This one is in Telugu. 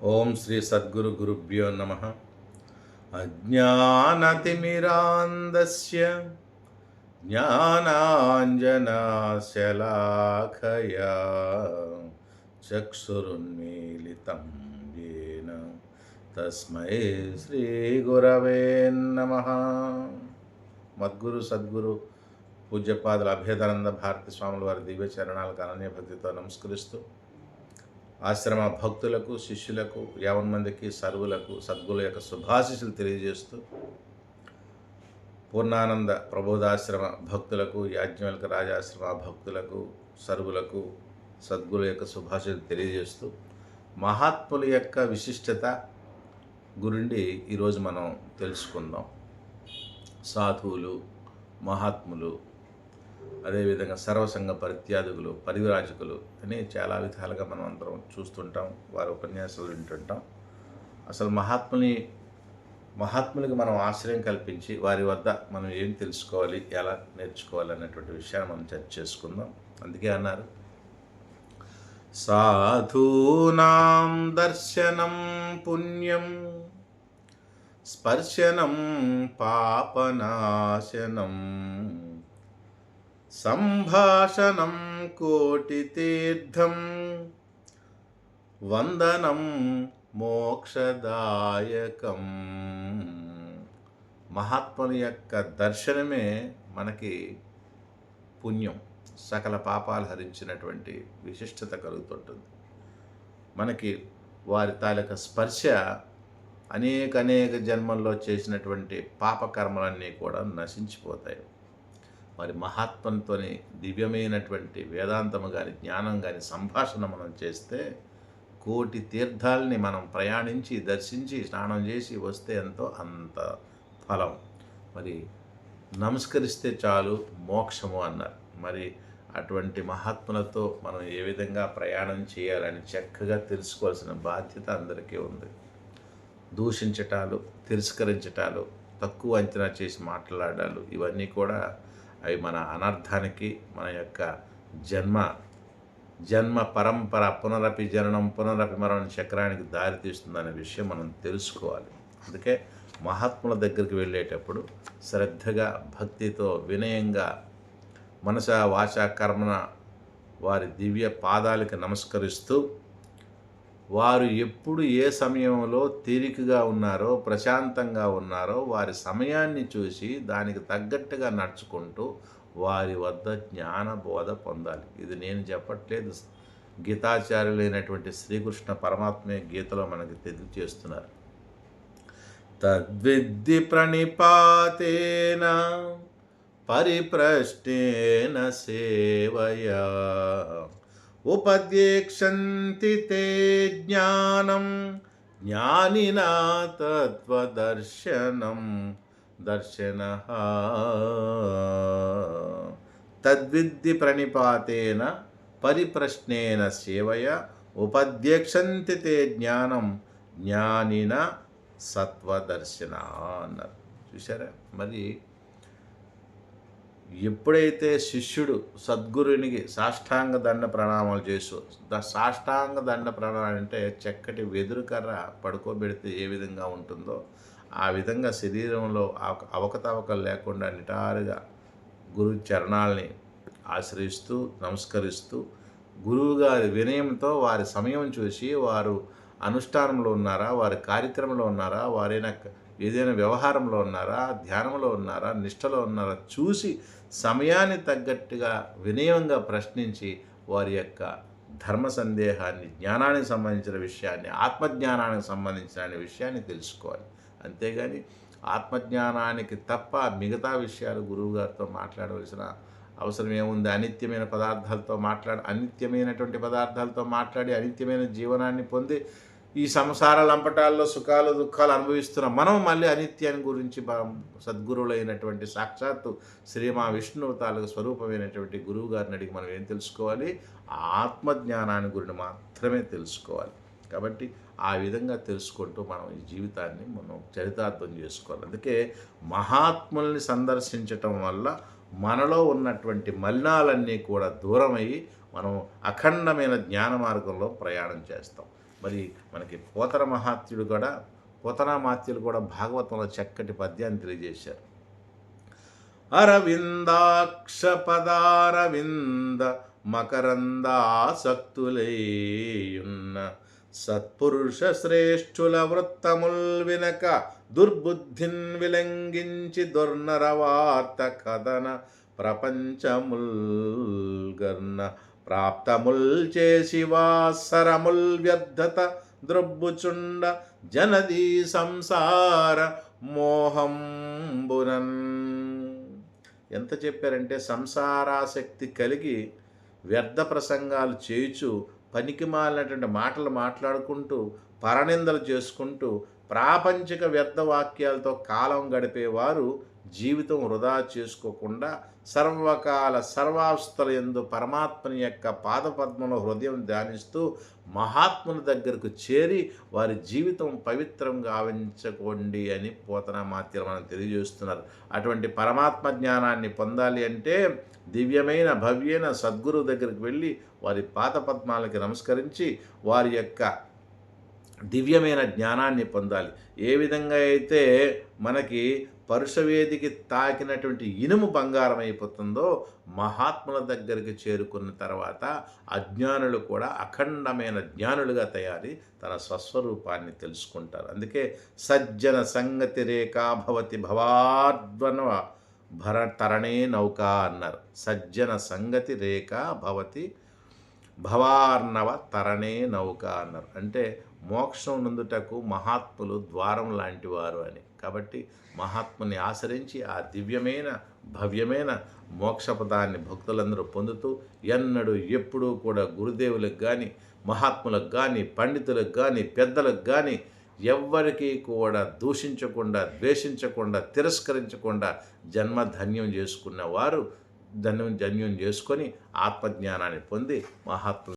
ఓం శ్రీ సద్గురు గురుభ్యో నమ. అజ్ఞానతిమిరాందస్య జ్ఞానాంజనాశలాఖయా చక్షురున్మీలితం येन తస్మై శ్రీ గురవే నమ. మద్గురు సద్గురు పూజ్యపాదుల అభేదానంద భారతి స్వాముల వారి దివ్య చరణాలకు అనన్య భక్తితో నమస్కరిస్తూ ఆశ్రమ భక్తులకు శిష్యులకు యావన్ మందికి సర్వులకు సద్గుల యొక్క శుభాశిషులు తెలియజేస్తూ పూర్ణానంద ప్రబోధాశ్రమ భక్తులకు యాజ్ఞవల్క రాజాశ్రమ భక్తులకు సర్వులకు సద్గుల యొక్క శుభాశిషులు తెలియజేస్తూ మహాత్ముల యొక్క విశిష్టత గురించి ఈరోజు మనం తెలుసుకుందాం. సాధువులు మహాత్ములు అదేవిధంగా సర్వసంగ పరిత్యాదుకులు పరివిరాజకులు అని చాలా విధాలుగా మనం అందరం చూస్తుంటాం వారి ఉపన్యాసాలు వింటుంటాం. అసలు మహాత్ముని మహాత్ములకి మనం ఆశ్రయం కల్పించి వారి వద్ద మనం ఏం తెలుసుకోవాలి ఎలా నేర్చుకోవాలి అన్నటువంటి విషయాన్ని మనం చర్చ చేసుకుందాం. అందుకే అన్నారు సాధూనాం దర్శనం పుణ్యం స్పర్శనం పాపనాశనం సంభాషణం కోటితీర్థం వందనం మోక్షదాయకం. మహాత్ముల యొక్క దర్శనమే మనకి పుణ్యం. సకల పాపాలు హరించినటువంటి విశిష్టత కలుగుతుంటుంది. మనకి వారి తాలూక స్పర్శ అనేక అనేక జన్మల్లో చేసినటువంటి పాపకర్మలన్నీ కూడా నశించిపోతాయి. మరి మహాత్మంతోని దివ్యమైనటువంటి వేదాంతము కానీ జ్ఞానం కానీ సంభాషణ మనం చేస్తే కోటి తీర్థాలని మనం ప్రయాణించి దర్శించి స్నానం చేసి వస్తే ఎంతో అంత ఫలం. మరి నమస్కరిస్తే చాలు మోక్షము అన్నారు. మరి అటువంటి మహాత్ములతో మనం ఏ విధంగా ప్రయాణం చేయాలని చక్కగా తెలుసుకోవాల్సిన బాధ్యత అందరికీ ఉంది. దూషించటాలు తిరస్కరించటాలు తక్కువ అంచనా చేసి మాట్లాడాలు ఇవన్నీ కూడా అవి మన అనర్థానికి మన యొక్క జన్మ జన్మ పరంపర పునరపి జననం పునరపి మరణం చక్రానికి దారితీస్తుందనే విషయం మనం తెలుసుకోవాలి. అందుకే మహాత్ముల దగ్గరికి వెళ్ళేటప్పుడు శ్రద్ధగా భక్తితో వినయంగా మనస వాచ కర్మన వారి దివ్య పాదాలకి నమస్కరిస్తూ వారు ఎప్పుడు ఏ సమయంలో తీరికగా ఉన్నారో ప్రశాంతంగా ఉన్నారో వారి సమయాన్ని చూసి దానికి తగ్గట్టుగా నడుచుకుంటూ వారి వద్ద జ్ఞాన బోధ పొందాలి. ఇది నేను చెప్పట్లేదు. గీతాచార్యులైనటువంటి శ్రీకృష్ణ పరమాత్మే గీతలో మనకి తెలియజేస్తున్నారు. తద్విద్ది ప్రణిపాతేన పరిప్రశ్నేన సేవయా. ఉపదేక్షంతి తే జ్ఞానం జ్ఞానినా తత్వదర్శనం దర్శన. తద్విద్ది ప్రణిపాతేన పరిప్రశ్నేన సేవయ ఉపదేక్షంతి తే జ్ఞానం జ్ఞానిన సత్వదర్శన అన్నారు. చూసారా మరి ఎప్పుడైతే శిష్యుడు సద్గురునికి సాష్టాంగ దండ ప్రణామాలు చేసు ద సాష్టాంగ దండ ప్రణామాలు అంటే చక్కటి వెదురుకర్ర పడుకోబెడితే ఏ విధంగా ఉంటుందో ఆ విధంగా శరీరంలో అవకతవకలు లేకుండా నిటారుగా గురు చరణాలని ఆశ్రయిస్తూ నమస్కరిస్తూ గురువుగారి వినయంతో వారి సమయం చూసి వారు అనుష్ఠానంలో ఉన్నారా? వారి కార్యక్రమంలో ఉన్నారా? వారైనా ఏదైనా వ్యవహారంలో ఉన్నారా? ధ్యానంలో ఉన్నారా? నిష్టలో ఉన్నారా? చూసి సమయాన్ని తగ్గట్టుగా వినయంగా ప్రశ్నించి వారి యొక్క ధర్మ సందేహాన్ని జ్ఞానానికి సంబంధించిన విషయాన్ని ఆత్మజ్ఞానానికి సంబంధించిన విషయాన్ని తెలుసుకోవాలి. అంతేగాని ఆత్మజ్ఞానానికి తప్ప మిగతా విషయాలు గురువుగారితో మాట్లాడవలసిన అవసరం ఏముంది? అనిత్యమైన పదార్థాలతో మాట్లాడ అనిత్యమైనటువంటి పదార్థాలతో మాట్లాడి అనిత్యమైన జీవనాన్ని పొంది ఈ సంసార లంపటాల్లో సుఖాలు దుఃఖాలు అనుభవిస్తున్న మనం మళ్ళీ అనిత్యాన్ని గురించి సద్గురువులైనటువంటి సాక్షాత్తు శ్రీమా విష్ణువు తాలూకు స్వరూపమైనటువంటి గురువు గారిని అడిగి మనం ఏం తెలుసుకోవాలి? ఆత్మజ్ఞానాన్ని గురించి మాత్రమే తెలుసుకోవాలి. కాబట్టి ఆ విధంగా తెలుసుకుంటూ మనం ఈ జీవితాన్ని మనం చరితార్థం చేసుకోవాలి. అందుకే మహాత్ముల్ని సందర్శించటం వల్ల మనలో ఉన్నటువంటి మలినాలన్నీ కూడా దూరమయ్యి మనం అఖండమైన జ్ఞాన మార్గంలో ప్రయాణం చేస్తాం. మరి మనకి పోతన మహాత్యుడు కూడా పోతనామాత్యులు కూడా భాగవతంలో చక్కటి పద్యాన్ని తెలియజేశారు. అరవిందాక్ష పదారవింద మకరందాసక్తులేయున్న సత్పురుష శ్రేష్ఠుల వృత్తముల్ వినక దుర్బుద్ధిన్ విలంఘించి దుర్నరవార్త కథన ప్రపంచముల్ గర్ణ ప్రాప్తముల్ చేసి వాసరముల్ వ్యర్థత ద్రబ్బుచుండ జనదీ సంసార మోహంబునన్. ఎంత చెప్పారంటే సంసారాసక్తి కలిగి వ్యర్థ ప్రసంగాలు చేయుచు పనికి మాలినటువంటి మాటలు మాట్లాడుకుంటూ పరనిందలు చేసుకుంటూ ప్రాపంచిక వ్యర్థ వాక్యాలతో కాలం గడిపేవారు జీవితం వృధా చేసుకోకుండా సర్వకాల సర్వావస్థల ఎందు పరమాత్మని యొక్క పాదపద్మలో హృదయం ధ్యానిస్తూ మహాత్ముని దగ్గరకు చేరి వారి జీవితం పవిత్రం గావించుకోండి అని పోతన మాత్రం మనం తెలియజేస్తున్నారు. అటువంటి పరమాత్మ జ్ఞానాన్ని పొందాలి అంటే దివ్యమైన భవ్యమైన సద్గురువు దగ్గరికి వెళ్ళి వారి పాదపద్మాలకి నమస్కరించి వారి యొక్క దివ్యమైన జ్ఞానాన్ని పొందాలి. ఏ విధంగా అయితే మనకి పరుషవేదికి తాకినటువంటి ఇనుము బంగారం అయిపోతుందో మహాత్ముల దగ్గరికి చేరుకున్న తర్వాత అజ్ఞానులు కూడా అఖండమైన జ్ఞానులుగా తయారీ తన స్వస్వరూపాన్ని తెలుసుకుంటారు. అందుకే సజ్జన సంగతి రేఖా భవతి భవాద్వన భర తరణే నౌక అన్నారు. సజ్జన సంగతి రేఖ భవతి భవార్ణవ తరణే నౌక అన్నారు. అంటే మోక్షం నందుటకు మహాత్ములు ద్వారం లాంటివారు అని. కాబట్టి మహాత్ముని ఆశ్రయించి ఆ దివ్యమైన భవ్యమైన మోక్షపదాన్ని భక్తులందరూ పొందుతూ ఎన్నడూ ఎప్పుడూ కూడా గురుదేవులకు కానీ మహాత్ములకు కానీ పండితులకు కానీ పెద్దలకు కానీ ఎవ్వరికీ కూడా దూషించకుండా ద్వేషించకుండా తిరస్కరించకుండా జన్మ ధన్యం చేసుకున్న వారు ధన్యం జన్యం చేసుకొని ఆత్మజ్ఞానాన్ని పొంది మహాత్ములు